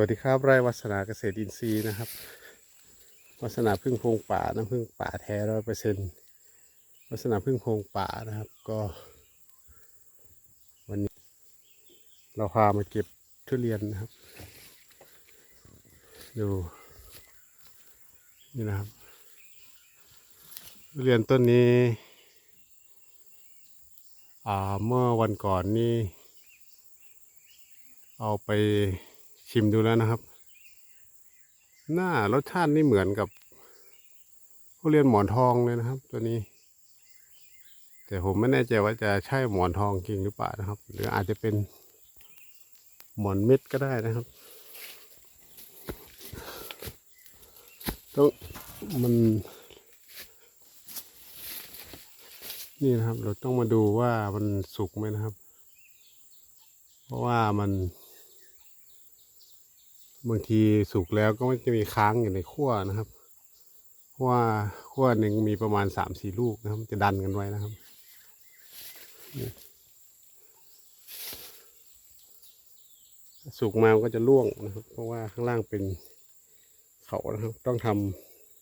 วัสดีครับไร่วัฒนาเกษตรอินทรีย์นะครับวัฒนาพึ่งพงป่าน้ำพึ่งป่าแท้ร้อยเปอร์เซ็นต์วัฒนาพึ่งพงป่านะครับก็ วันนี้ เราพามาเก็บทุเรียนนะครับ ดูนี่นะครับทุเรียนต้นนี้อ่าเมื่อวันก่อนนี่เอาไป ชิมดูแล้วนะครับ หน้ารสชาตินี่เหมือนกับทุเรียนหมอนทองเลยนะครับ ตัวนี้ แต่ผมไม่แน่ใจว่าจะใช่หมอนทองจริงหรือเปล่านะครับ หรืออาจจะเป็นหมอนเม็ดก็ได้นะครับต้องมัน นี่นะครับ เราต้องมาดูว่ามันสุกไหมนะครับ เพราะว่ามัน บางทีสุกแล้วก็จะมีค้างอยู่ในขั้วนะครับเพราะว่าขั้วหนึ่งมีประมาณสามสี่ลูกนะครับ จะดันกันไว้นะครับสุกมาก็จะร่วงนะครับ เพราะว่าข้างล่างเป็นเขานะครับ ต้องท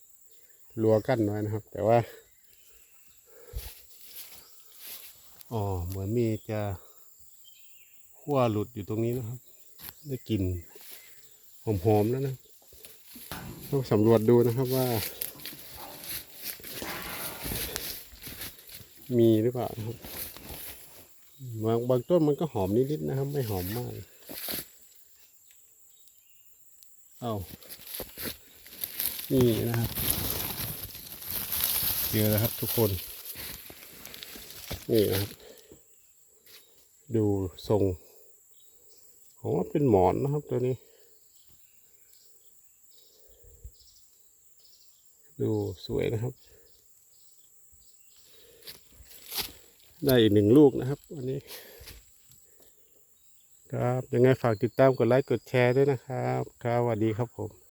ำรั้วกั้นไว้นะครับ แต่ว่าอ๋อเหมือนมีจะขั้วหลุดอยู่ตรงนี้นะครับ ได้กลิ่น หอมๆแล้วนะต้องสำรวจดูนะครับว่า มีหรือเปล่านะครับบางบางต้นมันก็หอมนิดๆนะครับ ไม่หอมมาก เอานี่นะครับเจอแล้วครับทุกคน นี่นะครับ ดูทรงผมว่าเป็นหมอนนะครับตัวนี้ ดูสวยนะครับ ได้อีกหนึ่งลูกนะครับวันนี้ ครับยังไงฝากติดตามกดไลค์กดแชร์ด้วยนะครับ ครับสวัสดีครับผม